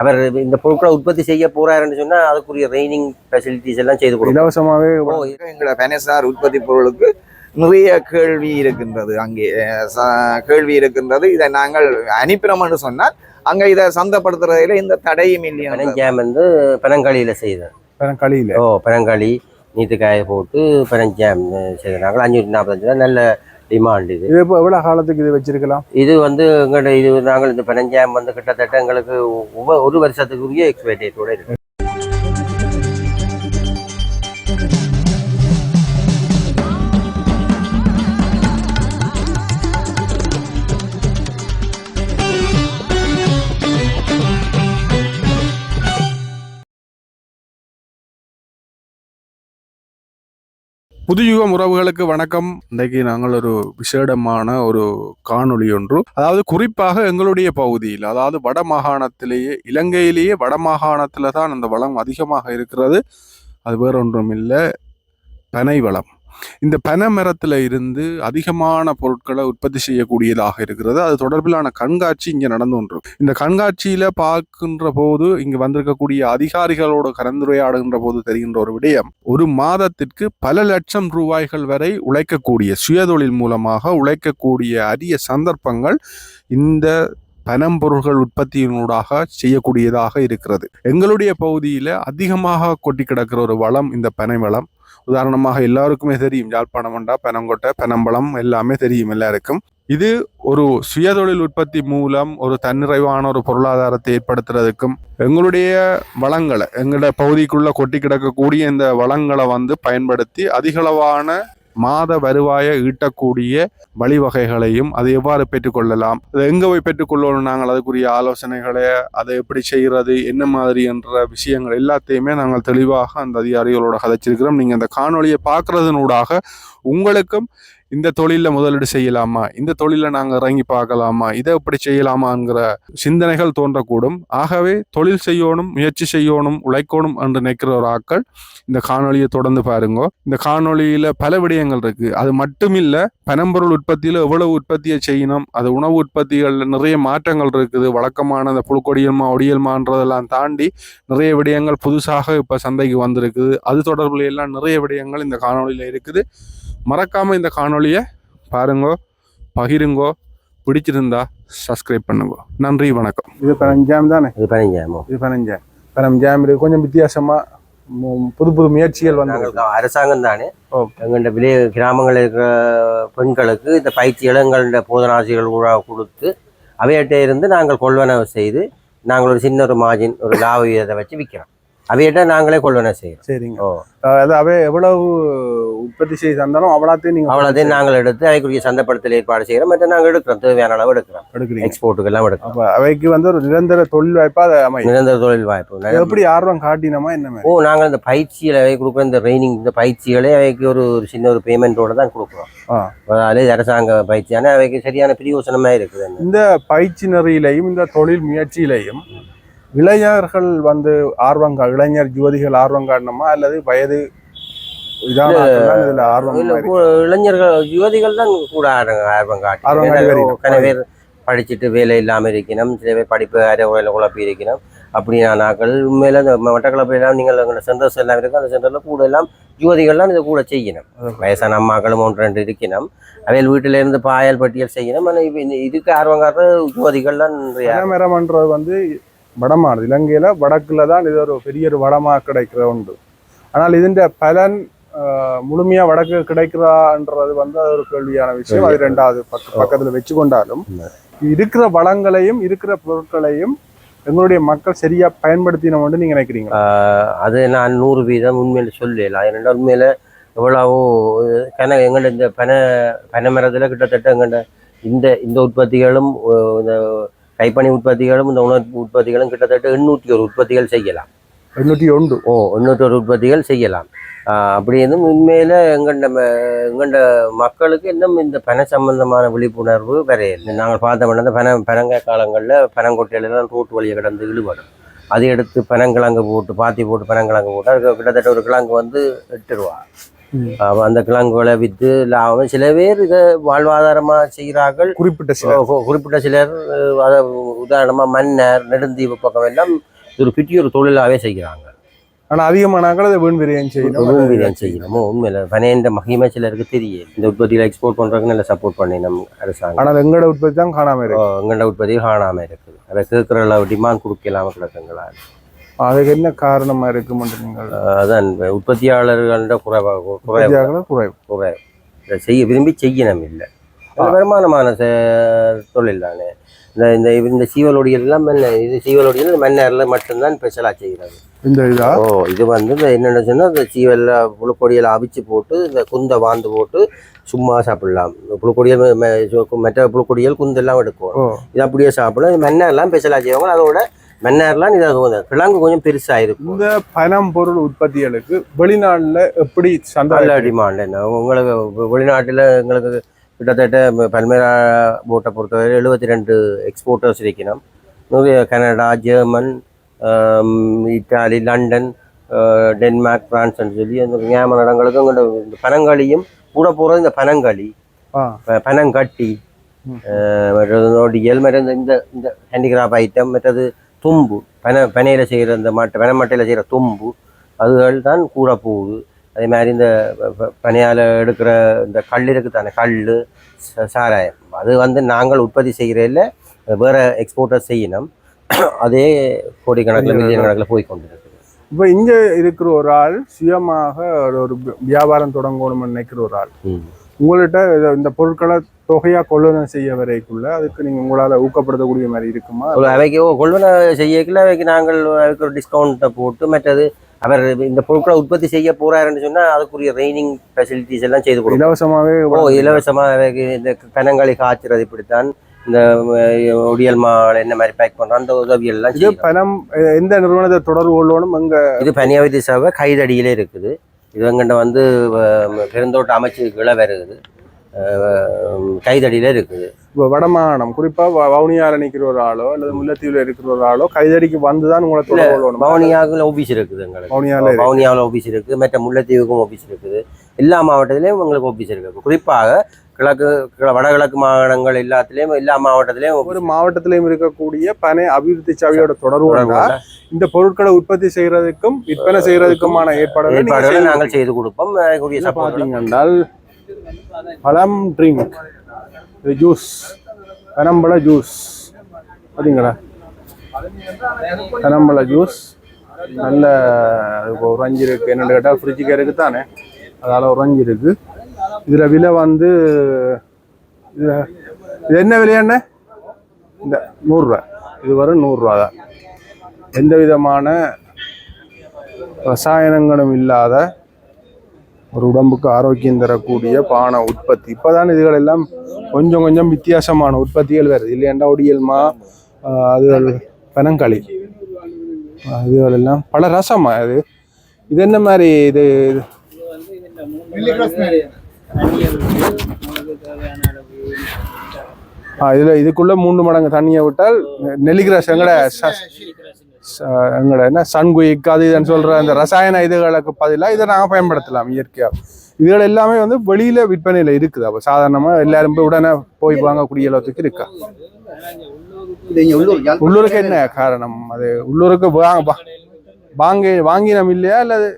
அவர் இந்த பொருட்களை உற்பத்தி செய்ய போறாருன்னு சொன்னா அதுக்குரிய ட்ரைனிங் ஃபெசிலிட்டிஸ் எல்லாம் செய்து கொடுக்கும் இலவசமாவே ஓ, எங்களோட பெனசார் உற்பத்தி பொருளுக்கு நிறைய கேள்வி இருக்கின்றது. அங்கே கேள்வி இருக்கின்றது. இதை நாங்கள் அனுப்பினோம்னு சொன்னால் அங்க இதை சந்தைப்படுத்துறதுல இந்த தடையும் இல்லையா பனஞ்சாம் வந்து பனங்காளியில செய்தோம் களியில ஓ பனங்காளி நீட்டுக்காய போட்டு பனஞ்சாம் செய்கிறாங்க அஞ்சூற்றி நாற்பத்தஞ்சு நல்ல டிமாண்ட் இது. இது இப்போ எவ்வளவு காலத்துக்கு இது வச்சிருக்கலாம்? இது வந்து எங்கள்ட்ட இது நாங்கள் இந்த பனஞ்சாம் வந்து கிட்டத்தட்ட எங்களுக்கு ஒவ்வொரு- ஒரு வருஷத்துக்குரிய எக்ஸ்பைரி டேட்டோட இருக்கு. புதுயுகம் உறவுகளுக்கு வணக்கம். இன்றைக்கு நாங்கள் ஒரு விசேடமான ஒரு காணொளி ஒன்று அதாவது குறிப்பாக எங்களுடைய பகுதியில் அதாவது வட மாகாணத்திலேயே இலங்கையிலேயே வட மாகாணத்தில் தான் அந்த வளம் அதிகமாக இருக்கிறது. அது வேற ஒன்றும் இல்லை பனை வளம் இந்த பனை மரத்தில் இருந்து அதிகமான பொருட்களை உற்பத்தி செய்யக்கூடியதாக இருக்கிறது. அது தொடர்பிலான கண்காட்சி இங்கே நடந்து ஒன்று இந்த கண்காட்சியில் பார்க்கின்ற போது இங்கு வந்திருக்கக்கூடிய அதிகாரிகளோடு கலந்துரையாடுகின்ற போது தெரிகின்ற ஒரு விடயம் ஒரு மாதத்திற்கு பல லட்சம் ரூபாய்கள் வரை உழைக்கக்கூடிய சுயதொழில் மூலமாக உழைக்கக்கூடிய அரிய சந்தர்ப்பங்கள் இந்த பனம்பொருள்கள் உற்பத்தியினூடாக செய்யக்கூடியதாக இருக்கிறது. எங்களுடைய பகுதியில் அதிகமாக கொட்டி கிடக்கிற ஒரு வளம் இந்த பனை வளம். உதாரணமாக எல்லாருக்குமே தெரியும். யாழ்ப்பாணம் வண்டா பெனங்கொட்டை பெனம்பழம் எல்லாமே தெரியும் எல்லாருக்கும். இது ஒரு சுயதொழில் உற்பத்தி மூலம் ஒரு தன்னிறைவான ஒரு பொருளாதாரத்தை ஏற்படுத்துறதுக்கும் எங்களுடைய வளங்களை எங்களோட பகுதிக்குள்ள கொட்டி கிடக்கக்கூடிய இந்த வளங்களை வந்து பயன்படுத்தி அதிகளவான மாத வருவாயை ஈட்டக்கூடிய வழிவகைகளையும் அதை எவ்வாறு பெற்றுக்கொள்ளலாம்? அதை எங்கே போய் பெற்றுக்கொள்ளணும் நாங்கள்? அதுக்குரிய ஆலோசனைகளை அதை எப்படி செய்கிறது? என்ன மாதிரி என்ற விஷயங்கள் எல்லாத்தையுமே நாங்கள் தெளிவாக அந்த அதிகாரிகளோட கதைச்சிருக்கிறோம். நீங்கள் அந்த காணொலியை பார்க்கறதனூடாக உங்களுக்கும் இந்த தொழிலில் முதலீடு செய்யலாமா? இந்த தொழிலில் நாங்கள் இறங்கி பார்க்கலாமா? இதை எப்படி செய்யலாமாங்கிற சிந்தனைகள் தோன்றக்கூடும். ஆகவே தொழில் செய்யணும் முயற்சி செய்யணும் உழைக்கணும் என்று நினைக்கிற ஒரு ஆட்கள் இந்த காணொலியை தொடர்ந்து பாருங்க. இந்த காணொலியில் பல விடயங்கள் இருக்குது அது மட்டுமில்ல பனம்பொருள் உற்பத்தியில் எவ்வளவு உற்பத்தியை செய்யணும் அது உணவு உற்பத்திகளில் நிறைய மாற்றங்கள் இருக்குது. வழக்கமான அந்த புழுக்கொடியல்மா ஒடியல்மான்றதெல்லாம் தாண்டி நிறைய விடயங்கள் புதுசாக இப்போ சந்தைக்கு வந்திருக்குது. அது தொடர்புல எல்லாம் நிறைய விடயங்கள் இந்த காணொலியில் இருக்குது. மறக்காம இந்த காணொளியை பாருங்கோ பகிருங்கோ பிடிச்சிருந்தா சப்ஸ்கிரைப் பண்ணுங்க. நன்றி வணக்கம். இது பனஞ்சாம் தானே? இது பனஞ்சாமோ இது பனஞ்சாம் பனஞ்சாம் இது கொஞ்சம் வித்தியாசமா மு- புது புது முயற்சிகள் வந்து நாங்கள் அரசாங்கம் தானே. ஓ. எங்கள்ட விலை கிராமங்களில் இருக்கிற பெண்களுக்கு இந்த பயிற்சிகளை எங்கள்ட போதனாசிரியர்கள் கூட கொடுத்து அவையிட்ட இருந்து நாங்கள் கொள்வனவு செய்து நாங்கள் ஒரு சின்ன ஒரு மார்ஜின் ஒரு லாப விகிதத்தை வச்சு விற்கிறோம் அவையிட்ட நாங்களே கொள்வனவு செய்கிறோம் சரிங்க. அது அவை எவ்வளவு உற்பத்தி செய்து தந்தாலும் அவ்வளோத்தையும் நீங்க அவ்வளோதையும் நாங்கள் எடுத்து அவைக்குரிய சந்தைப்படுத்தல் ஏற்பாடு செய்கிறோம் மற்ற நாங்கள் எடுக்கிறோம். தேவையான அளவு எடுக்கிறோம். எடுக்கிறீங்க. எக்ஸ்போர்ட்டுக்கு எல்லாம் எடுக்கிறோம் அவைக்கு வந்து ஒரு நிரந்தர தொழில் வாய்ப்பா அதை அமையும். நிரந்தர தொழில் வாய்ப்பு. அது எப்படி ஆர்வம் காட்டினமா என்ன ஓ நாங்கள் இந்த பயிற்சியில் அவை கொடுக்குற இந்த ட்ரைனிங் இந்த பயிற்சிகளே அவைக்கு ஒரு சின்ன ஒரு பேமெண்ட்டோட தான் கொடுக்குறோம். அதாவது அரசாங்க பயிற்சி ஆனால் அவைக்கு சரியான பிரயோசனமாக இருக்குது. இந்த பயிற்சி நெறியிலையும் இந்த தொழில் முயற்சியிலையும் இளைஞர்கள் வந்து ஆர்வம் இளைஞர் யுவதிகள் ஆர்வம் காட்டணுமா அல்லது வயது இளைஞர்கள் யுவதிகள் தான் கூட ஆர்வம் ஆர்வம் காட்டி ஆர்வம் ஏன்னா, காட்டி வருகிறோம். கன பேர் படிச்சுட்டு வேலை இல்லாமல் இருக்கணும். சில பேர் படிப்பு அரை உரையில் குழப்பி இருக்கணும். அப்படியான ஆட்கள் உண்மையில இந்த மட்டக்களப்பு எல்லாம் நீங்கள் எங்களோட சென்டர்ஸ் எல்லாம் இருக்கு. அந்த சென்டரில் கூட எல்லாம் யுவதிகள்லாம் இதை கூட செய்யணும். வயசான அம்மாக்களும் ஒன்று ரெண்டு இருக்கணும். அவையில் வீட்டில இருந்து பாயல் பட்டியல் செய்யணும். ஆனால் இப்போ இதுக்கு ஆர்வம் காட்டுற யுவதிகள் தான் நிறைய பனைமரம்ன்றது வந்து வடமானது. இலங்கையில வடக்குல தான் இது ஒரு பெரிய ஒரு வடமா கிடைக்கிற உண்டு. ஆனால் இதுன்ற பலன் ஆஹ், முழுமையா வடக்கு கிடைக்கிறான்றது வந்து அது ஒரு கேள்வியான விஷயம். அது ரெண்டாவது பக்க பக்கத்துல வச்சு கொண்டாலும் இருக்கிற வளங்களையும் இருக்கிற பொருட்களையும் எங்களுடைய மக்கள் சரியா பயன்படுத்தினோம்னு நீங்க நினைக்கிறீங்க அது நான் நூறு வீதம் உண்மையில சொல்லல ஏன்னா உண்மையில எவ்வளவோ கன எங்கள்ட இந்த பனை பனை மரத்தில் கிட்டத்தட்ட எங்கள்ட இந்த இந்த உற்பத்திகளும் இந்த கைப்பணி உற்பத்திகளும் இந்த உணவு உற்பத்திகளும் கிட்டத்தட்ட எண்ணூற்றி ஒரு உற்பத்திகள் செய்யலாம் எண்ணூற்றி ஒன்று ஓ எண்ணூற்றி ஒரு உற்பத்திகள் செய்யலாம் அப்படி இருந்தும் உண்மையில எங்கள்ட ம- எங்கள்ட மக்களுக்கு இன்னும் இந்த பனை சம்பந்தமான விழிப்புணர்வு வரையில்லை நாங்கள் பார்த்தோம்னா இந்த பனை பனங்காய் காலங்களில் பனங்கொட்டையிலாம் ரோட்டு வழியை கிடந்து இழுபடும் அதை எடுத்து பனங்கிழங்கு போட்டு பாத்தி போட்டு பனங்கிழங்கு போட்டு அதுக்கு கிட்டத்தட்ட ஒரு கிழங்கு வந்து எட்டு ரூபா அந்த கிழங்குகளை விற்று லாபம் சில பேர் இதை வாழ்வாதாரமாக செய்கிறார்கள். குறிப்பிட்ட சில குறிப்பிட்ட சிலர் அதை உதாரணமா மன்னர் நெடுந்தீவு பக்கம் எல்லாம் ஒரு பெரிய ஒரு தொழிலாவே செய்கிறாங்க. ஆனா அதிகமானாக்கள் அதை வீண் விரயம் செய்யணும். ரூம் பிரியாணி செய்யணுமோ உண்மையில. பனையண்ட மகிமை சிலருக்கு தெரியும். இந்த உற்பத்தியில எக்ஸ்போர்ட் பண்றதுக்கு நல்ல சப்போர்ட் பண்ணி நம்ம அரசாங்கம். ஆனா அது எங்களோட உற்பத்தி தான் காணாம இருக்கு. எங்கள்ட உற்பத்தி காணாம இருக்குது. அதை கேட்குற அளவு டிமாண்ட் கொடுக்கலாம கிடக்குங்களா அதுக்கு என்ன காரணமா இருக்குமென்று நீங்கள் அதான் உற்பத்தியாளர்கள்ட குறைவா குறைவு. உற்பத்தியாளர்கள் குறைவு. குறைவு. இதை செய்ய விரும்பி செய்யணும் இல்லை. வருமானமான தொழில் தானே. இந்த இந்த இந்த சீவலொடிகள் எல்லாம் மண்ண இது சீவலொடிகள் மண்ணேரில் மட்டும்தான் ஸ்பெஷலாக செய்கிறது இந்த இதா? ஓ இது வந்து இந்த என்னென்ன சொன்னால் இந்த சீவல்ல புழுக்கொடியில் அவிச்சு போட்டு இந்த குந்தை வாந்து போட்டு சும்மா சாப்பிடலாம். புழுக்கொடியல் மற்ற புழுக்கொடியல் குந்தெல்லாம் எடுக்கும். இது அப்படியே சாப்பிடலாம். மண்ணேர்லாம் ஸ்பெஷலாக செய்வாங்க. அதோட மண்ணேர்லாம் இது கொஞ்சம் கிழங்கு கொஞ்சம் பெருசாக இருக்கும் இந்த பணம் பொருள் உற்பத்திகளுக்கு வெளிநாட்டுல எப்படி சந்தை டிமாண்ட் என்ன உங்களுக்கு வெளிநாட்டில் எங்களுக்கு கிட்டத்தட்ட பல்மேரா போட்டை பொறுத்தவரை எழுபத்தி ரெண்டு எக்ஸ்போர்ட்டர்ஸ் இருக்கணும் Canada German Italy London Denmark பிரான்ஸ்னு சொல்லி அந்த ஞாபக இடங்களுக்கு இந்த பனங்காளியும் கூட போகிறது இந்த பனங்காளி பனங்கட்டி மற்றது நொடியல் மற்ற இந்த- இந்த இந்த ஹேண்டிகிராஃப் ஐட்டம் மற்றது தும்பு. பனை பனையில் செய்கிற இந்த மட்டை பனை மட்டையில் செய்கிற தும்பு அதுகள் தான் கூட போகுது அதே மாதிரி இந்த பனையால் எடுக்கிற இந்த கல் இருக்குது தானே கல் சாராயம். அது வந்து நாங்கள் உற்பத்தி செய்கிறதில் வேறு எக்ஸ்போர்ட்டர் செய்யணும். அதே கோடிக்கணக்கில் மில்லியன் கணக்கில் போய் கொண்டு இருக்குது இப்ப இங்க இருக்கிற ஒரு ஆள் சுயமாக ஒரு வியாபாரம் தொடங்கணும்னு நினைக்கிற ஒரு ஆள். உங்கள்கிட்ட இந்த பொருட்களை தொகையா கொள்ளுதல் செய்ய வரைக்குள்ள அதுக்கு நீங்க உங்களால ஊக்கப்படுத்தக்கூடிய மாதிரி இருக்குமா? அவைக்கு கொள்வன செய்யக்கல அவைக்கு நாங்கள் அதுக்கு ஒரு டிஸ்கவுண்ட்டை போட்டு மற்றது அவர் இந்த பொருட்களை உற்பத்தி செய்ய போறாருன்னு சொன்னா அதுக்குரிய ட்ரைனிங் ஃபெசிலிட்டிஸ் எல்லாம் செய்து கொடுக்கும் இலவசமாவே ஓ இலவசமாக அவைக்கு இந்த கனங்களை காய்ச்சறது இப்படித்தான் இந்த ஒடியல் மாவில் என்ன மாதிரி பேக் பண்றோம் அந்த உதவி எல்லாம் இது. பணம் எந்த நிறுவனத்தை தொடர்பு கொள்ளணும் அங்க இது பனியாவதி சபை கைதடியிலே இருக்குது. இது எங்கிட்ட வந்து பெருந்தோட்ட அமைச்சு கீழே வருகுது அஹ், கைதடியில இருக்குது. இப்ப வடமாகாணம் குறிப்பா வ- வவுனியால நிக்கிற ஒரு ஆளோ அல்லது முல்லைத்தீவுல இருக்கிற ஒரு ஆளோ கைதடிக்கு வந்துதான் உங்களை தொடர்பு ஆஃபீஸ் இருக்குது எங்களுக்கு. வவுனியால இருக்கு. பவுனியாவில் ஆஃபீஸ் இருக்குது மற்ற முல்லைத்தீவுக்கும் ஆஃபீஸ் இருக்குது. எல்லா மாவட்டத்திலையும் உங்களுக்கு ஆஃபீஸ் இருக்குது. குறிப்பாக கிழக்கு கிழ- வடகிழக்கு மாகாணங்கள் எல்லாத்துலேயும் எல்லா மாவட்டத்திலையும் ஒவ்வொரு மாவட்டத்திலையும் இருக்கக்கூடிய பனை அபிவிருத்தி சபையோட தொடர்பு இந்த பொருட்களை உற்பத்தி செய்யறதுக்கும் விற்பனை செய்யறதுக்குமான ஏற்பாடுகளை ஏற்பாடுகளை நாங்கள் செய்து கொடுப்போம். சப்போர்ட் பார்த்தீங்கன்றால் பழம் ட்ரிங்க் இது ஜூஸ் பனம்பழ ஜூஸ் பார்த்தீங்களா பனம்பழ ஜூஸ் நல்ல இப்போ ஒரு அஞ்சு இருக்கு என்னென்னு கேட்டால் ஃப்ரிட்ஜுக்கு தானே அதால் ஒரு அஞ்சு இருக்கு இதில் விலை வந்து இது இது என்ன விலையாண்ணே இந்த நூறுரூவா இது வரும் நூறுரூவா தான் எந்த விதமான ரசாயனங்களும் இல்லாத ஒரு உடம்புக்கு ஆரோக்கியம் தரக்கூடிய பானை உற்பத்தி. இப்போதான் இதுகள் எல்லாம் கொஞ்சம் கொஞ்சம் வித்தியாசமான உற்பத்திகள் வருது. இல்லையாண்டா ஒடியல்மா? அது அதுகள் பனங்களி இதுகள் எல்லாம் பல ரசமா இது இது என்ன மாதிரி இது? இதில் இதுக்குள்ள மூன்று மடங்கு தண்ணியை விட்டால் நெல்லிக்கிற எங்கட எங்கட என்ன சன்குயிக் அது இதுன்னு சொல்ற அந்த ரசாயன இதுகளுக்கு பதிலாக இதை நாங்கள் பயன்படுத்தலாம் இயற்கையாக இதுகள் எல்லாமே வந்து வெளியில விற்பனையில இருக்குது. அப்போ சாதாரணமா எல்லாரும் போய் உடனே போய் வாங்கக்கூடிய அளவுக்கு இருக்கா? உள்ளூருக்கு என்ன காரணம்? அது உள்ளூருக்கு வாங்க வாங்கி வாங்கினம் இல்லையா? அல்லது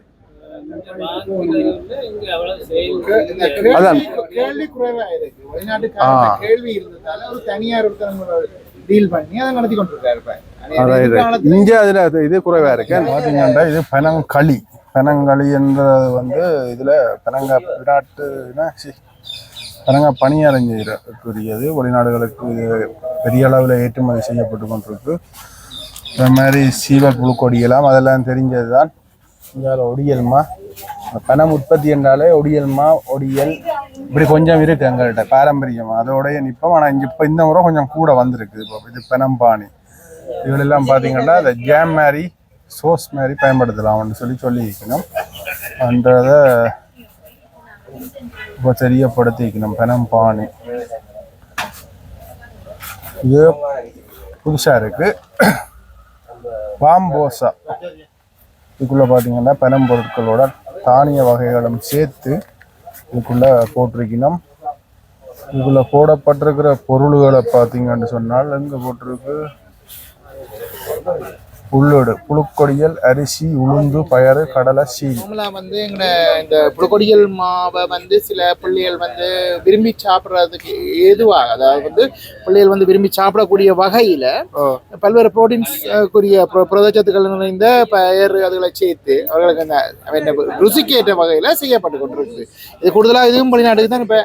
அதான். கேள்வி இருந்ததால ஒரு தனியார் ஒருத்தர் டீல் பண்ணி அதை நடத்தி கொண்டிருக்காரு இப்ப. அது அதான் இது. எதிர்காலத்துல இங்க அதுல அது இது குறைவா இருக்கு. பாத்தீங்கன்னா இது பனங்களி பனங்களி என்றது வந்து இதுல பனங்க விராட்டு பனங்க பணியாரம் செய்யக்கூடியது வெளிநாடுகளுக்கு இது பெரிய அளவில் ஏற்றுமதி செய்யப்பட்டு கொண்டிருக்கு. இந்த மாதிரி சீவல் புழுக்கொடியெல்லாம் அதெல்லாம் தெரிஞ்சது தான் இங்கே ஒடியல்மா பனம் உற்பத்தி என்றாலே ஒடியல்மா ஒடியல். இப்படி கொஞ்சம் இருக்கு எங்கள்கிட்ட பாரம்பரியமா. அதோடய நிற்போம். ஆனால் இங்கே இப்போ இந்த முறை கொஞ்சம் கூட வந்திருக்கு. இப்போ இது பனம்பாணி. இதுகளெல்லாம் பார்த்தீங்கன்னா அந்த ஜாம் மாதிரி சோஸ் மாதிரி பயன்படுத்தலாம் அப்படின்னு சொல்லி சொல்லியிருக்கணும். அன்றதை இப்போ தெரியப்படுத்திக்கணும் பனம்பாணி இது புதுசாக இருக்கு. பாம்போசா. இதுக்குள்ள பார்த்தீங்கன்னா பெனம் பொருட்களோட தானிய வகைகளும் சேர்த்து இதுக்குள்ள போட்டிருக்கணும். இதுக்குள்ளே போடப்பட்டிருக்கிற பொருள்களை பார்த்தீங்கன்னு சொன்னால் எங்கே போட்டிருக்கு? உள்ளோடு. புழுக்கொடியல் அரிசி உளுந்து பயறு கடலை சீனி. நார்மலா வந்து எங்க இந்த புழுக்கொடியல் மாவை வந்து சில பிள்ளைகள் வந்து விரும்பி சாப்பிட்றதுக்கு ஏதுவாக அதாவது வந்து பிள்ளைகள் வந்து விரும்பி சாப்பிடக்கூடிய வகையில பல்வேறு ப்ரோட்டீன்ஸ் கூடிய புர- புரதச்சத்துக்கள் நிறைந்த பயிர் அதுகளை சேர்த்து அவர்களுக்கு அந்த ருசிக்கு ஏற்ற வகையில செய்யப்பட்டு கொண்டிருக்கு. இது கூடுதலா இதுவும் வெளிநாட்டுக்கு தான் இப்ப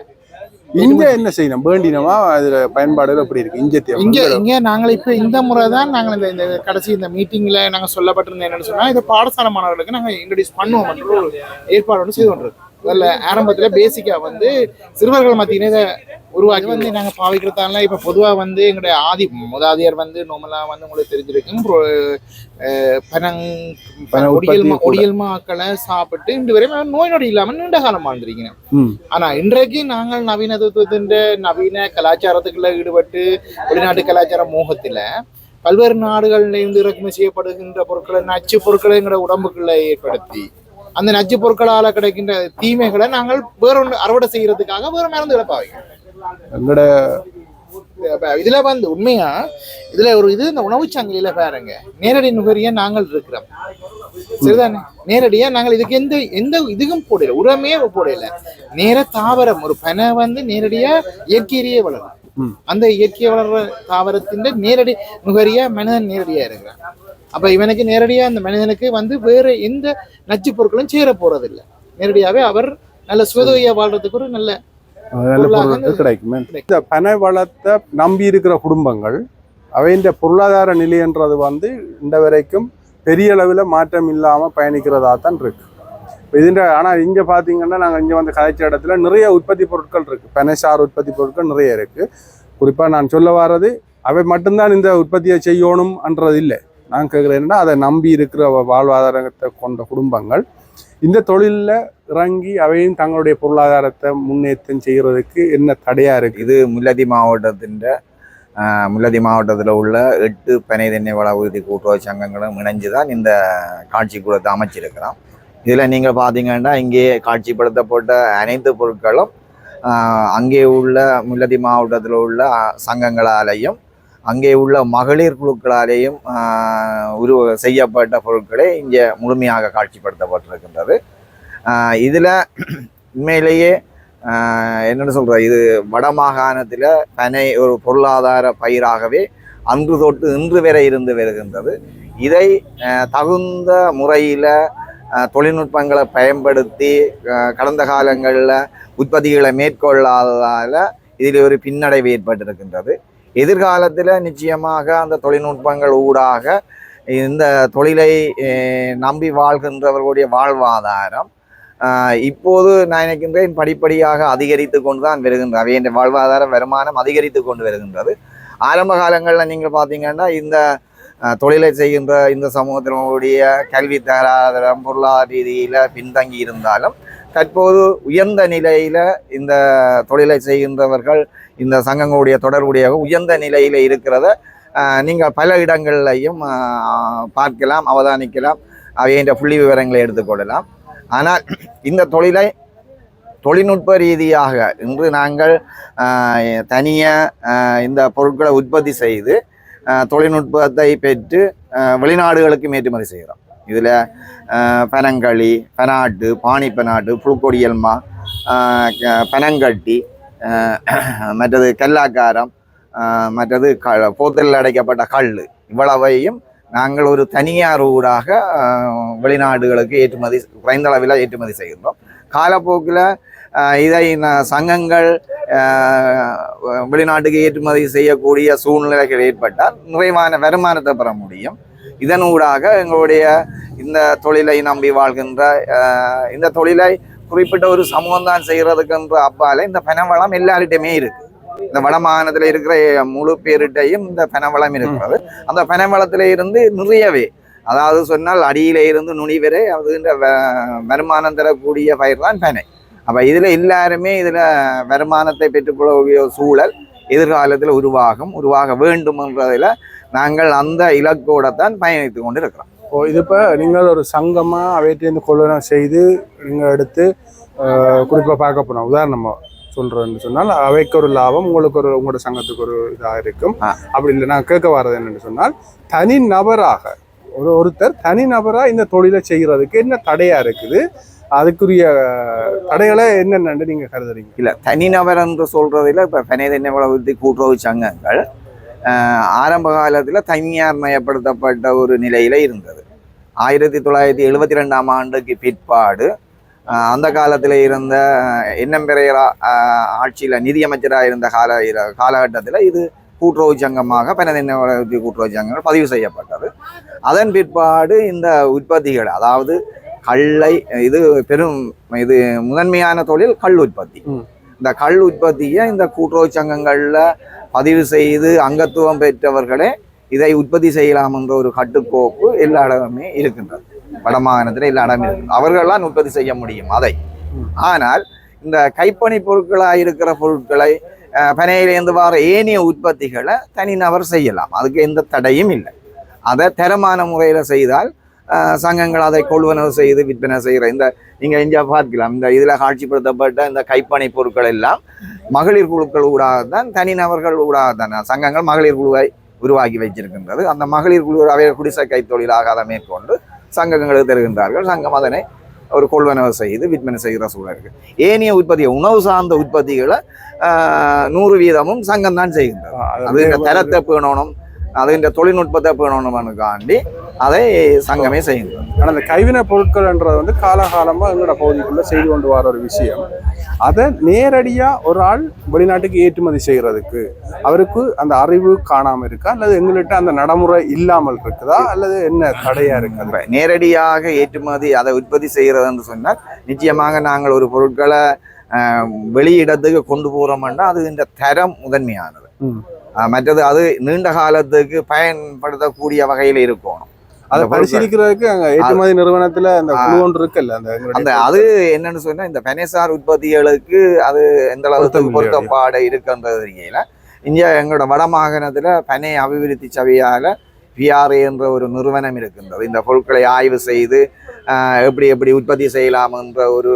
இங்க என்ன செய்யணும்? வேண்டினமா? அதுல பயன்பாடுகள் எப்படி இருக்கு? இங்க இங்க இங்க நாங்கள் இப்ப இந்த முறை தான் நாங்கள் இந்த இந்த கடைசி இந்த மீட்டிங்ல நாங்க சொல்லப்பட்டிருந்தோம் என்னன்னு சொன்னா இது பாடசாலை மாணவர்களுக்கு நாங்க இன்ட்ரடியூஸ் பண்ணுவோம். ஒரு ஏற்பாடு ஒன்று செய்து கொண்டிருக்கோம். அதில் ஆரம்பத்துல பேசிக்கா வந்து சிறுவர்கள் மத்தியில இதை உருவாக்கி வந்து நாங்க பாவிக்கிறதால இப்ப பொதுவா வந்து எங்களுடைய ஆதி முதலாதியார் வந்து நார்மலா வந்து உங்களுக்கு தெரிஞ்சிருக்கும் பனங் பன ஒடியல். ஒடியல் மாக்களை சாப்பிட்டு இன்று வரை நோய் நொடி இல்லாம நீண்ட காலம் வாழ்ந்திருக்கிறோம் ம். ஆனா இன்றைக்கு நாங்கள் நவீனத்துவத்தின் நவீன கலாச்சாரத்துக்குள்ள ஈடுபட்டு வெளிநாட்டு கலாச்சார மோகத்துல பல்வேறு நாடுகள்ல இருந்து இறக்குமதி செய்யப்படுகின்ற பொருட்களை நச்சு பொருட்களை எங்களோட உடம்புக்குள்ள ஏற்படுத்தி அந்த நச்சு பொருட்களால கிடைக்கின்ற தீமைகளை நாங்கள் வேற ஒன்று அறுவடை செய்யறதுக்காக வேற மருந்துகளை எங்கட அப்ப இதுல வந்து உண்மையா இதுல ஒரு இது இந்த உணவு சங்கிலியில பாருங்க. நேரடி நுகரியா நாங்கள் இருக்கிறோம். சரிதானே? நேரடியா நாங்கள் இதுக்கு எந்த எந்த இதுக்கும் போடல உரமே போடல. நேர தாவரம் ஒரு பனை வந்து நேரடியா இயற்கையிலேயே வளரும். அந்த இயற்கை வளர்ற தாவரத்தின் நேரடி நுகரியா மனிதன் நேரடியா இருக்கிறான். அப்ப இவனுக்கு நேரடியா அந்த மனிதனுக்கு வந்து வேற எந்த நச்சு பொருட்களும் சேர போறது இல்ல நேரடியாவே அவர் நல்ல சுயதொகையா வாழ்றதுக்கு ஒரு நல்ல கிடைக்குமே. இந்த பனை வளத்தை நம்பி இருக்கிற குடும்பங்கள் அவையின் பொருளாதார நிலைன்றது வந்து இந்த வரைக்கும் பெரிய அளவில் மாற்றம் இல்லாமல் பயணிக்கிறதா தான் இருக்கு. இப்போ இதுன்ற ஆனால் இங்கே பார்த்தீங்கன்னா நாங்கள் இங்கே வந்து கதைச்ச இடத்துல நிறைய உற்பத்தி பொருட்கள் இருக்குது பனைசார் உற்பத்தி பொருட்கள் நிறைய இருக்குது குறிப்பாக நான் சொல்ல வர்றது அவை மட்டும்தான் இந்த உற்பத்தியை செய்யணும்ன்றது இல்லை நான் கேட்குறேன் என்னென்னா அதை நம்பி இருக்கிற வாழ்வாதாரத்தை கொண்ட குடும்பங்கள் இந்த தொழிலில் இறங்கி அவையும் தங்களுடைய பொருளாதாரத்தை முன்னேற்றம் செய்கிறதுக்கு என்ன தடையாக இருக்குது இது முல்லதி மாவட்டத்தின் முல்லதி மாவட்டத்தில் உள்ள எட்டு பனை தென்னை வள உறுதி கூட்டுறவு சங்கங்களும் இணைஞ்சு தான் இந்த காட்சி கூடத்தை அமைச்சிருக்கிறோம் இதில் நீங்கள் பார்த்தீங்கன்னா இங்கே காட்சிப்படுத்தப்பட்ட அனைத்து பொருட்களும் அங்கே உள்ள முல்லதி மாவட்டத்தில் உள்ள சங்கங்களாலையும் சங்கங்களாலேயும் அங்கே உள்ள மகளிர் குழுக்களாலேயும் உருவ செய்யப்பட்ட பொருட்களே இங்கே முழுமையாக காட்சிப்படுத்தப்பட்டிருக்கின்றது. இதில் உண்மையிலேயே என்னென்னு சொல்கிற இது வடமாகாணத்தில் பனை ஒரு பொருளாதார பயிராகவே அன்று தொட்டு இன்று வரை இருந்து வருகின்றது. இதை தகுந்த முறையில் தொழில்நுட்பங்களை பயன்படுத்தி கடந்த காலங்களில் உற்பத்திகளை மேற்கொள்ளாததால் இதில் ஒரு பின்னடைவு ஏற்பட்டிருக்கின்றது. எதிர்காலத்தில் நிச்சயமாக அந்த தொழில்நுட்பங்கள் ஊடாக இந்த தொழிலை நம்பி வாழ்கின்றவர்களுடைய வாழ்வாதாரம் இப்போது நான் நினைக்கின்றேன் படிப்படியாக அதிகரித்து கொண்டு தான் வருகின்றது அவையின் வாழ்வாதார வருமானம் அதிகரித்து கொண்டு வருகின்றது. ஆரம்ப காலங்களில் நீங்கள் பார்த்தீங்கன்னா இந்த தொழிலை செய்கின்ற இந்த சமூகத்தினுடைய கல்வி தராதரம் பொருளாதார ரீதியில் பின்தங்கி இருந்தாலும் தற்போது உயர்ந்த நிலையில் இந்த தொழிலை செய்கின்றவர்கள் இந்த சங்கங்களுடைய தொடர்புடைய உயர்ந்த நிலையில் இருக்கிறத நீங்கள் பல இடங்கள்லையும் பார்க்கலாம் அவதானிக்கலாம். அவையின்ற புள்ளி விவரங்களை எடுத்துக்கொள்ளலாம் ஆனால் இந்த தொழிலை தொழில்நுட்ப ரீதியாக இன்று நாங்கள் தனியாக இந்த பொருட்களை உற்பத்தி செய்து தொழில்நுட்பத்தை பெற்று வெளிநாடுகளுக்கு ஏற்றுமதி செய்கிறோம். இதில் பனங்களி பனாட்டு பாணி பனாட்டு புழுக்கொடியல்மா பனங்கட்டி மற்றது கல்லாக்காரம் மற்றது க போத்தலில் அடைக்கப்பட்ட கல் இவ்வளவையும் நாங்கள் ஒரு தனியார் ஊடாக வெளிநாடுகளுக்கு ஏற்றுமதி குறைந்த அளவில் ஏற்றுமதி செய்கின்றோம். காலப்போக்கில் இதை சங்கங்கள் வெளிநாட்டுக்கு ஏற்றுமதி செய்யக்கூடிய சூழ்நிலைகள் ஏற்பட்டால் நிறைவான வருமானத்தை பெற முடியும். இதன் ஊடாக எங்களுடைய இந்த தொழிலை நம்பி வாழ்கின்ற இந்த தொழிலை குறிப்பிட்ட ஒரு சமூகம் தான் செய்கிறதுக்குன்ற அப்பால இந்த பனவளம் எல்லார்கிட்டையுமே இருக்கு. இந்த வட மாகாணத்தில் இருக்கிற முழு பேருட்டையும் இந்த பனவளம் இருக்கிறது. அந்த பனவளத்தில இருந்து நிறையவே அதாவது சொன்னால் அடியில இருந்து நுனி வரை வ- வருமானம் தரக்கூடிய பயிர் தான் பனை. அப்ப இதுல எல்லாருமே இதுல வருமானத்தை பெற்றுக்கொள்ளக்கூடிய சூழல் எதிர்காலத்தில் உருவாகும் உருவாக வேண்டும்ன்றதுல நாங்கள் அந்த இலக்கோட தான் பயணித்து கொண்டு இருக்கிறோம் இப்போ இது இப்போ நீங்கள் ஒரு சங்கமாக அவையிட்டேருந்து கொள்வனம் செய்து நீங்கள் எடுத்து குறிப்பாக பார்க்க போனோம் உதாரணமாக சொல்றேன்னு சொன்னால் அவைக்கு ஒரு லாபம் உங்களுக்கு ஒரு உங்களோட சங்கத்துக்கு ஒரு இதாக இருக்கும். அப்படி இல்லை நான் கேட்க வர்றது என்னன்னு சொன்னால் தனி நபராக ஒரு ஒருத்தர் தனி நபரா இந்த தொழிலை செய்யறதுக்கு என்ன தடையா இருக்குது? அதுக்குரிய தடைகளை என்னென்னு நீங்க கருதுறீங்க? இல்ல தனிநபர் என்று சொல்றதுல இப்ப பனைதென்னை வளர்த்தி கூட்டுறவு சங்கங்கள். ஆரம்ப காலத்துல தனியார் மயப்படுத்தப்பட்ட ஒரு நிலையில இருந்தது. ஆயிரத்தி தொள்ளாயிரத்தி எழுபத்தி ரெண்டாம் ஆண்டுக்கு பிற்பாடு அந்த காலத்துல இருந்த எண்ணம் பெறையரா ஆட்சியில நிதியமைச்சராக இருந்த கால காலகட்டத்தில் இது கூட்டுறவு சங்கமாக பனதென்னை கூட்டுறவு சங்கங்கள் பதிவு செய்யப்பட்டது. அதன் பிற்பாடு இந்த உற்பத்திகள் அதாவது கல்லை இது பெரும் இது முதன்மையான தொழில் கல் உற்பத்தி. இந்த கல் உற்பத்தியை இந்த கூட்டுறவு சங்கங்கள்ல பதிவு செய்து அங்கத்துவம் பெற்றவர்களே இதை உற்பத்தி செய்யலாம் என்ற ஒரு கட்டுக்கோப்பு எல்லா இடமுமே இருக்கின்றது. வடமாகாணத்தில் எல்லா இடமும் இருக்கு அவர்கள்லாம் உற்பத்தி செய்ய முடியும் அதை. ஆனால் இந்த கைப்பணி பொருட்களாக இருக்கிற பொருட்களை அஹ், பனையிலேருந்து வர ஏனைய உற்பத்திகளை தனிநபர் செய்யலாம். அதுக்கு எந்த தடையும் இல்லை. அதை தரமான முறையில் செய்தால் சங்கங்கள் அதை கொள்வனவு செய்து விற்பனை செய்கிற இந்த நீங்கள் இங்கே பார்க்கலாம். இந்த இதில் காட்சிப்படுத்தப்பட்ட இந்த கைப்பணி பொருட்கள் எல்லாம் மகளிர் குழுக்கள் ஊடாகத்தான் தனிநபர்கள் ஊடாகத்தான். சங்கங்கள் மகளிர் குழுவை உருவாக்கி வைச்சிருக்கின்றது அந்த மகளிர் குழு அவை குடிசை கைத்தொழிலாக அதை மேற்கொண்டு சங்கங்களுக்கு தருகின்றார்கள். சங்கம் அதனை ஒரு கொள்வனவு செய்து விற்பனை செய்கிற சூழல் இருக்கு ஏனைய உற்பத்தி உணவு சார்ந்த உற்பத்திகளை நூறு வீதமும் சங்கம் தான் செய்கின்றது. அது தரத்தை பேணணும் அது இந்த தொழில்நுட்பத்தை பேணணும்னுக்காண்டி அதை சங்கமே செய்கின்றது ஆனால் அந்த கைவினை பொருட்கள்ன்றது வந்து காலகாலமா எங்களோட பகுதிக்குள்ள செய்து கொண்டு வர ஒரு விஷயம். அதை நேரடியா ஒரு ஆள் வெளிநாட்டுக்கு ஏற்றுமதி செய்யறதுக்கு அவருக்கு அந்த அறிவு காணாம இருக்கா? அல்லது எங்கள்கிட்ட அந்த நடைமுறை இல்லாமல் இருக்குதா? அல்லது என்ன தடையா இருக்கு? இப்ப நேரடியாக ஏற்றுமதி அதை உற்பத்தி செய்கிறதுன்னு சொன்னால் நிச்சயமாக நாங்கள் ஒரு பொருட்களை வெளியிடத்துக்கு கொண்டு போகிறோம்னா அது இந்த தரம் முதன்மையானது. மற்றது அது நீண்ட காலத்துக்கு பயன்படுத்தக்கூடிய வகையில் இருக்கணும் அதை. பரிசீலிக்கிறதுக்கு அங்க ஏற்றுமதி நிறுவனத்துல அந்த. குழு ஒன்று இருக்குல்ல அந்த அந்த அது என்னன்னு சொன்னா இந்த பெனசார் உற்பத்திகளுக்கு அது எந்த அளவுக்கு? பொருத்தப்பாடு இருக்குன்றது தெரியல இங்க எங்களோட வடமாகாணத்துல பனை அபிவிருத்தி சபையால பிஆர்ஏ என்ற ஒரு நிறுவனம் இருக்கின்றது இந்த பொருட்களை ஆய்வு செய்து எப்படி எப்படி உற்பத்தி செய்யலாம் என்ற ஒரு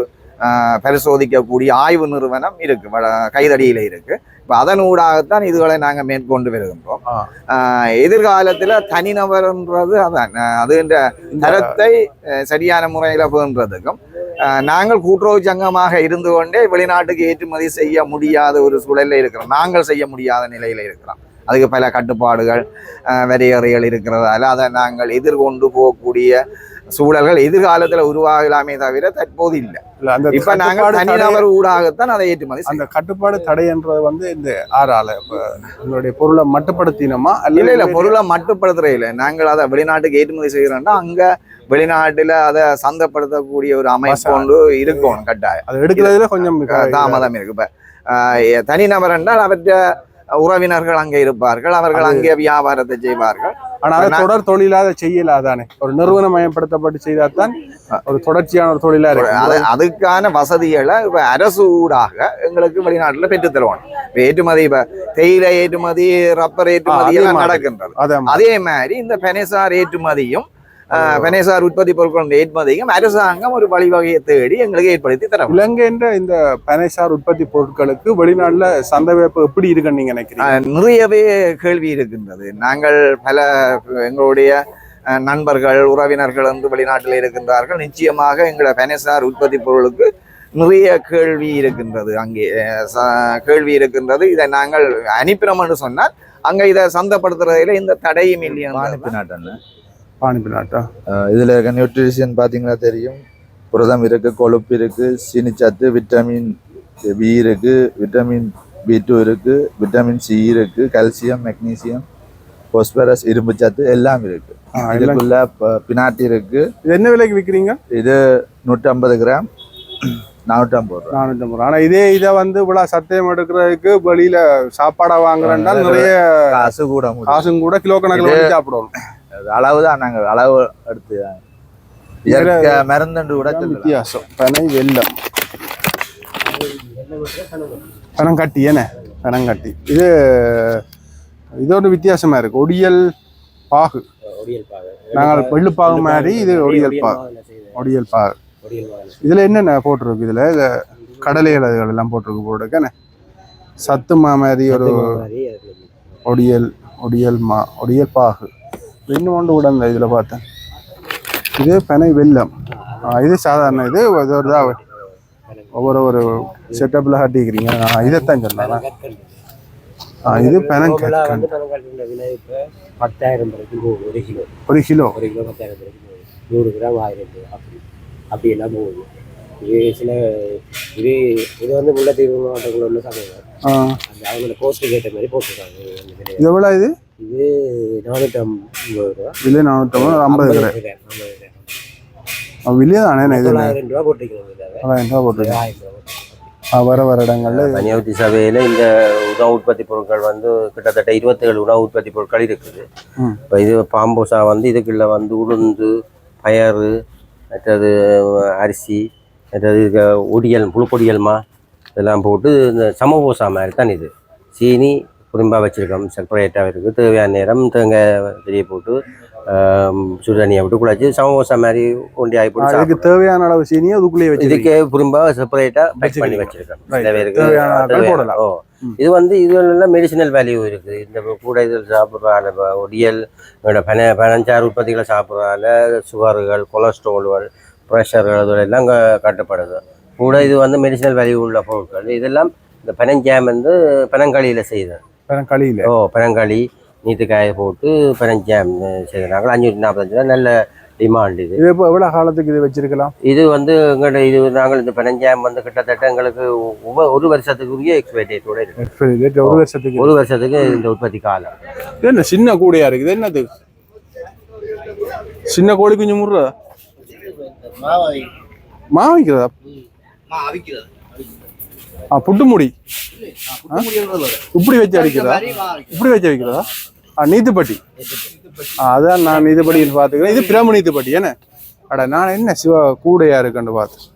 பரிசோதிக்கக்கூடிய ஆய்வு நிறுவனம் இருக்கு. கைதடியில இருக்கு. இப்போ அதன் ஊடாகத்தான் இதுகளை நாங்கள் மேற்கொண்டு வருகின்றோம். எதிர்காலத்துல தனிநபர்ன்றது அதான். ஆஹ், அது இந்த இந்த- தரத்தை சரியான முறையில் பேணுறதுக்கும் அஹ், நாங்கள் கூட்டுறவு சங்கமாக இருந்து கொண்டே வெளிநாட்டுக்கு ஏற்றுமதி செய்ய முடியாத ஒரு சூழல்ல இருக்கிறோம். நாங்கள் செய்ய முடியாத நிலையில இருக்கிறோம். அதுக்கு பல கட்டுப்பாடுகள் வரையறைகள் இருக்கிறதால அதை நாங்கள் எதிர்கொண்டு போகக்கூடிய சூழல்கள் எதிர்காலத்துல உருவாகலாமே தவிர தற்போது இல்லை. இப்ப தடை- தனிநபர் ஊடாகத்தான் அதை ஏற்றுமதி அந்த. கட்டுப்பாடு தடைன்றது வந்து இந்த ஆறால உங்களுடைய பொருளை மட்டுப்படுத்தினோமா? இல்ல இல்ல பொருளை மட்டுப்படுத்துறே இல்லை. நாங்கள் அதை வெளிநாட்டுக்கு ஏற்றுமதி செய்கிறோம்னா அங்க வெளிநாட்டுல அதை சந்தைப்படுத்தக்கூடிய ஒரு அமைப்பு ஒன்று இருக்கணும் கட்டாயம். அதை எடுக்கிறதுல கொஞ்சம் தாமதம் இருக்கு. இப்ப தனிநபர் என்றால் அவற்ற உறவினர்கள் அங்கே இருப்பார்கள் அவர்கள் அங்கே வியாபாரத்தை செய்வார்கள். ஆனா அதை நான்- தொடர் தொழிலாத செய்யலாதானே? ஒரு நிறுவனம் மயப்படுத்தப்பட்டு செய்தாதான் ஒரு தொடர்ச்சியான ஒரு தொழிலா அது இருக்கு அதுக்கான வசதிகளை இப்ப அரசு ஊடாக எங்களுக்கு வெளிநாட்டுல பெற்றுத் தருவாங்க. இப்ப ஏற்றுமதி இப்ப தேயிலை ஏற்றுமதி ரப்பர் ஏற்றுமதி அதே எல்லாம். நடக்கின்றது. அதே மாதிரி இந்த பெனசார் ஏற்றுமதியும் பெனசார் உற்பத்தி பொருட்கள் ஏற்றுமதியும் அரசாங்கம் ஒரு வழிவகையை தேடி எங்களுக்கு ஏற்படுத்தி தர இலங்கைன்ற இந்த பனைசார் உற்பத்தி பொருட்களுக்கு வெளிநாட்டுல சந்தை வாய்ப்பு எப்படி இருக்குன்னு நீங்க நினைக்கிறீங்க? நிறையவே கேள்வி இருக்கின்றது. நாங்கள் பல எங்களுடைய நண்பர்கள் உறவினர்கள் வந்து வெளிநாட்டில் இருக்கின்றார்கள். நிச்சயமாக எங்களோட பெனசார் உற்பத்தி பொருளுக்கு நிறைய கேள்வி இருக்கின்றது. அங்கே கேள்வி இருக்கின்றது. இதை நாங்கள் அனுப்பினோம்னு சொன்னால் அங்க இதை சந்தைப்படுத்துறதுல எந்த தடையும் இல்லையா வாணிப்பு நாட்டான பானிப்பு நாட்டா இதில் இருக்க நியூட்ரிஷன் பார்த்தீங்கன்னா தெரியும். புரதம் இருக்கு கொழுப்பு இருக்கு சீனிச்சத்து விட்டமின் பி இருக்கு விட்டமின் பி டூ இருக்கு விட்டமின் சி இருக்கு கால்சியம் மெக்னீசியம் பாஸ்பரஸ் இரும்பு சத்து எல்லாம் இருக்கு. ஆ, எல்லாம் இதுக்குள்ள பினாட்டி இருக்கு. இது என்ன விலைக்கு விற்கிறீங்க இது நூற்றம்பது கிராம். நானூற்றம்பது ரூபா. நானூத்தி ஐம்பது ரூபா. ஆனா இதே இதை வந்து இவ்வளவு சத்தியம் எடுக்கிறதுக்கு வெளியில சாப்பாடா வாங்குறேன்னா நிறைய காசு கூட. காசும் கூட கிலோ கணக்கில் அது அளவு தான் நாங்கள் அளவு எடுத்து இயற்கை மருந்துண்டு கூட வித்தியாசம். பனை வெல்லம். பனங்கட்டி என்ன? பனங்கட்டி. இது இது ஒரு வித்தியாசமா இருக்கு. ஒடியல் பாகு. நாங்கள் வெள்ளுப்பாகு மாதிரி இது ஒடியல் பாகு. ஒடியல் பாகு. இதுல என்னென்ன போட்டிருக்கு இதுல? இது கடலைகள் அதுகள் எல்லாம் போட்டிருக்கு போட்டுருக்கேன் சத்துமா மாதிரி ஒரு ஒடியல் ஒடியல் மா ஒடியல் பாகு. இன்னும் ஒன்று கூட இந்த இதில் பார்த்தேன். இது பனை வெல்லம். ஆ, இது சாதாரண இது. இது ஒரு இதா ஒவ்வொரு ஒரு செட்டப்பில் காட்டிக்கிறீங்க. இதைத்தான் சொன்னாங்க இது பனங்கற்கண்டு. பத்தாயிரம் ஒரு கிலோ. ஒரு கிலோ. ஒரு கிலோ பத்தாயிரம் நூறு. கிராம் ஆயிரம் அப்படி அப்படி எல்லாம் போகுது. இது சில இது இது வந்து முல்லைத்தீவு மாவட்டத்தில் உள்ள சமையல் ஆ, அந்த அவங்களோட போஸ்ட்டுக்கு ஏற்ற மாதிரி போட்டிருக்காங்க எவ்வளோ இது? இது நானூற்றி ஐம்பது ரூபா. விலை நானூற்றம்பது ஐம்பது ஐம்பது விலையே தானே இது? தொள்ளாயிரம் ரூபா போட்டிருக்கோம் இதில். தொள்ளாயிரம் ரூபா போட்டுருக்கேன் வர வர இடங்கள்ல இது- பனியாவட்டி சபையில் இந்த உணவு உற்பத்தி பொருட்கள் வந்து கிட்டத்தட்ட இருபத்தேழு உணவு உற்பத்தி பொருட்கள் இருக்குது. இப்போ இது பாம்போசா வந்து இதுக்குள்ள வந்து உளுந்து பயறு மற்றது அரிசி மற்றது ஒடியல் புழுப்பொடியல்மா இதெல்லாம் போட்டு இந்த சமபோசா மாதிரி தான் இது. சீனி குறும்பாக வச்சுருக்கோம் செப்பரேட்டாக இருக்குது தேவையான நேரம் தேங்காய் வெளியே போட்டு சுடுதண்ணியை விட்டு குழச்சி சமபோசா மாதிரி ஒண்டி ஆகி போட்டு சாப்பிடுவோம். தேவையான அளவு சீனியை அதுக்குள்ளேயே வச்சிருக்கீங்க இதுக்கே புரிம்பா செப்பரேட்டா பேக் பண்ணி. வச்சிருக்கேன். ஓ. இது வந்து இதுலாம் மெடிசினல் வேல்யூ இருக்குது. இந்த கூட இதில் சாப்பிட்றால ஒடியல் பன பனஞ்சாறு உற்பத்திகளை சாப்பிட்றதால சுகர்கள் கொலஸ்ட்ரால்கள் ப்ரெஷர்கள் எல்லாம் அங்கே கட்டுப்படுது. கூட இது வந்து மெடிசினல் வேல்யூ உள்ள பொருட்கள். இதெல்லாம் இந்த பனஞ்சாம் வந்து பனங்காளியில் செய்யுது. களியில ஓ பனங்காளி நீட்டு காய போட்டு பனஞ்சாம் செய்கிறாங்க அஞ்சூற்றி நாற்பத்தஞ்சு ரூபா. நல்ல டிமாண்ட் இது. இது இப்போ எவ்வளவு காலத்துக்கு இது வச்சிருக்கலாம்? இது வந்து எங்கள்ட்ட இது நாங்கள் இந்த பனஞ்சாம் வந்து கிட்டத்தட்ட எங்களுக்கு ஒவ்வொரு ஒரு வருஷத்துக்குரிய எக்ஸ்பைரி டேட்டோட இருக்கு. ஒரு வருஷத்துக்கு. ஒரு வருஷத்துக்கு இந்த உற்பத்தி காலம். இது என்ன சின்ன கூடையா இருக்குது? என்னது? சின்ன கோழி குஞ்சு முடுறதா மா வைக்கிறதா ஆ புட்டு முடி? இப்படி வச்சு அடிக்கிறதா இப்படி வச்சு வைக்கிறதா ஆ ஆ அதான் நான் நீத்துப்பட்டின்னு பார்த்துக்கிறேன். இது பிரம நீத்துப்பட்டி என்ன? அட நான் என்ன சிவ கூடையா இருக்குன்னு பார்த்தேன்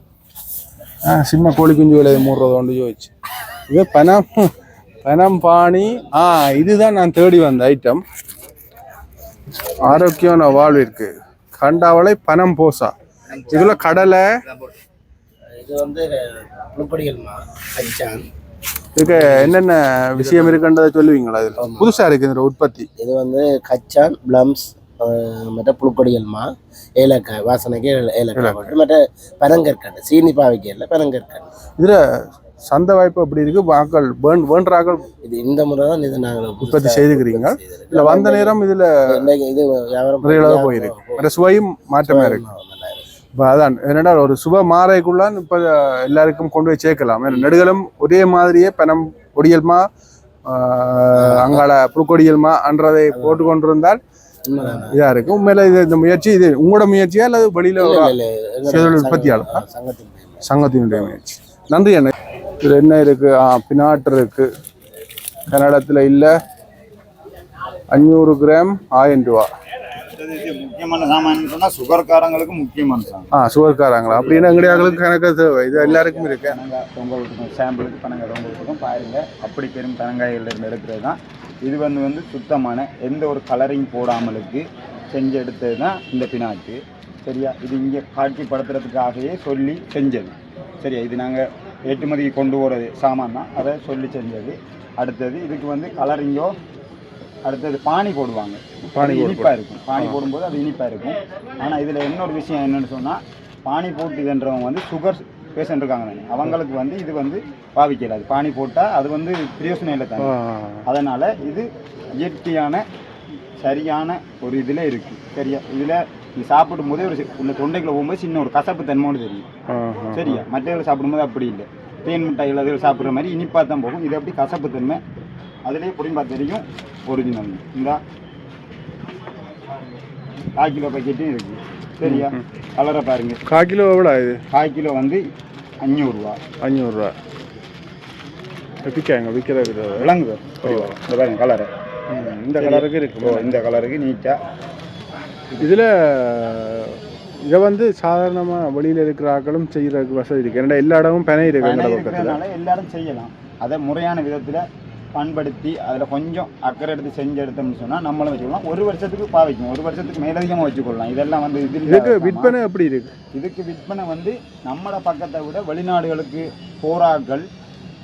ஆ சின்ன கோழி குஞ்சு விலை மூடுறது யோசிச்சு. இது பனம் பனம் பாணி. ஆ இதுதான் நான் தேடி வந்த ஐட்டம் ஆரோக்கியமான வாழ்விற்கு. கண்டாவளை பனம் போசா. இதுல கடலை. இது வந்து இதுக்கு என்னென்ன விஷயம் இருக்குன்றதை சொல்லுவீங்களா இதுல? புதுசா இருக்கு இந்த உற்பத்தி. இது வந்து கச்சான் பிளம்ஸ் மற்ற புழுக்கொடிகள்மா ஏலக்காய் வாசனைக்கு ஏல- ஏலக்காய் போட்டு மற்ற பனங்கற்கண்டு சீனி பாவைக்கல பனங்கற்கண்டு. இதுல சந்தை வாய்ப்பு அப்படி இருக்கு? வாக்கள் வேண் வேண்டாக்கள் இது இந்த முறை தான் இது நாங்கள் உற்பத்தி செய்துக்கிறீங்க இல்ல வந்த நேரம் இதுல இது வியாபாரம் போயிருக்கு. மற்ற சுவையும் மாற்றமா இருக்கு. இப்போ அதான் என்னடா ஒரு சுப மாறைக்குள்ள இப்போ எல்லாருக்கும் கொண்டு போய் சேர்க்கலாம். நெடுகளும் ஒரே மாதிரியே பனம் ஒடியல்மா அங்கால புழுக்கொடியல்மா என்றதை போட்டு கொண்டிருந்தால் இதா இருக்கு உண்மையில இது இந்த முயற்சி இது உங்களோட முயற்சியா அல்லது வெளியில ஒரு செய்தொழில் உற்பத்தியாளர்? சங்கத்தின் சங்கத்தினுடைய முயற்சி. நன்றி அண்ணா. இதுல என்ன இருக்கு? ஆ பினாட்டு இருக்கு. கன்னடத்துல இல்ல. அஞ்சூறு கிராம் ஆயிரம் ரூபா. முக்கியமான சாமான் சொன்னா சுகர்காரங்களுக்கு முக்கியமான சாமான். ஆ சுகர்காரங்களா? அப்படின்னா எங்கடையாங்களுக்கு கணக்கு தேவை? இது எல்லாருக்கும் இருக்கு. தொங்கலுக்கும் சாம்பிளுக்கு பனங்காய் தொங்கலுக்கும் பாருங்க. அப்படி பெரும் பனங்காய்கள் இருந்து எடுக்கிறது தான். இது வந்து வந்து சுத்தமான எந்த ஒரு கலரிங் போடாமலுக்கு செஞ்சு எடுத்தது தான் இந்த பினாக்கு. சரியா? இது இங்கே காட்சிப்படுத்துறதுக்காகவே சொல்லி செஞ்சது. சரியா? இது நாங்கள் ஏற்றுமதிக்கு கொண்டு போகிறது சாமான் தான். அதை சொல்லி செஞ்சது. அடுத்தது இதுக்கு வந்து கலரிங்கோ அடுத்தது பானி போடுவாங்க. பானி அது போடு- இனிப்பா இருக்கும். பானி போடும்போது அது இனிப்பா இருக்கும். ஆனா இதுல இன்னொரு விஷயம் என்னன்னு சொன்னா பானி போட்டு இதுன்றவங்க வந்து சுகர் பேஷண்ட் இருக்காங்க. தானே அவங்களுக்கு வந்து இது வந்து பாவிக்கலாது பானி போட்டா அது வந்து பிரயோசனம் இல்லை தானே அதனால இது இயற்கையான சரியான ஒரு இதுல இருக்கு. சரியா? இதுல நீ சாப்பிடும் போதே ஒரு உள்ள தொண்டைக்குள்ள போகும்போது சின்ன ஒரு கசப்பு தன்மையோடு தெரியும். சரியா? மற்றவர்கள் சாப்பிடும்போது அப்படி இல்லை. தேன் மிட்டாய்கள் அதில் சாப்பிட்ற மாதிரி இனிப்பாக தான் போகும். இது அப்படி கசப்பு தன்மை அதுலேயே புரிம்பா தெரியும் ஒரிஜினல் இந்த. கால் கிலோ பாக்கெட்டும் இருக்கு. சரியா? கலரை பாருங்க. கால் கிலோ எவ்வளோ இது கால் கிலோ வந்து அஞ்சூறுரூவா அஞ்சூறுரூவா விற்காங்க விற்கிறது விளங்குது இந்த பாருங்க கலரை. இந்த கலருக்கு இருக்கு. இந்த கலருக்கு நீட்டாக இதில் இதை வந்து சாதாரணமாக வெளியில் இருக்கிற ஆக்களும் செய்கிறதுக்கு வசதி இருக்கு. ஏன்னா எல்லா இடமும் பனை இருக்கு எங்கட பக்கத்தில் இருக்கிறதுனால எல்லாரும் செய்யலாம். அதை முறையான விதத்தில் பண்படுத்தி அதில் கொஞ்சம் அக்கறை எடுத்து செஞ்சு எடுத்தோம்னு சொன்னால் நம்மளும் வச்சுக்கலாம். ஒரு வருஷத்துக்கு பாவிக்கும் ஒரு வருஷத்துக்கு மேலதிகமாக வச்சுக்கொள்ளலாம். இதெல்லாம் வந்து இதுக்கு விற்பனை எப்படி இருக்கு? இதுக்கு விற்பனை வந்து நம்மள பக்கத்தை விட வெளிநாடுகளுக்கு போராக்கள்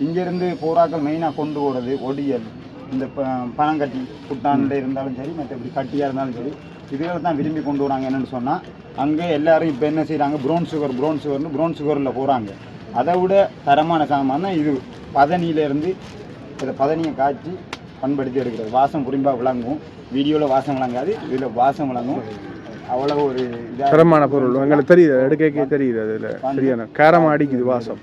இங்கேருந்து போராக்கள் மெயினாக கொண்டு போகிறது ஒடியல் இந்த ப பனங்கட்டி புட்டாண்டு இருந்தாலும் சரி மற்றபடி கட்டியாக இருந்தாலும் சரி இதுகளை தான் விரும்பி கொண்டு வராங்க என்னென்னு சொன்னால் அங்கே எல்லாரும் இப்போ என்ன செய்கிறாங்க ப்ரௌன் சுகர் ப்ரௌன் சுகர்னு ப்ரௌன் சுகரில் போகிறாங்க அதை விட தரமான சாமான் தான் இது. பதனியிலேருந்து இதில் பதனியை காய்ச்சி பண்படுத்தி எடுக்கிறது. வாசம் புரிம்பாக விளங்கும். வீடியோவில் வாசம் விளங்காது. இதில் வாசம் விளங்கும். அவ்வளோ ஒரு இதாக தரமான பொருள். எங்களுக்கு தெரியுது. எடுக்க தெரியுது. அதில் சரியான. காரமாக அடிக்குது வாசம்.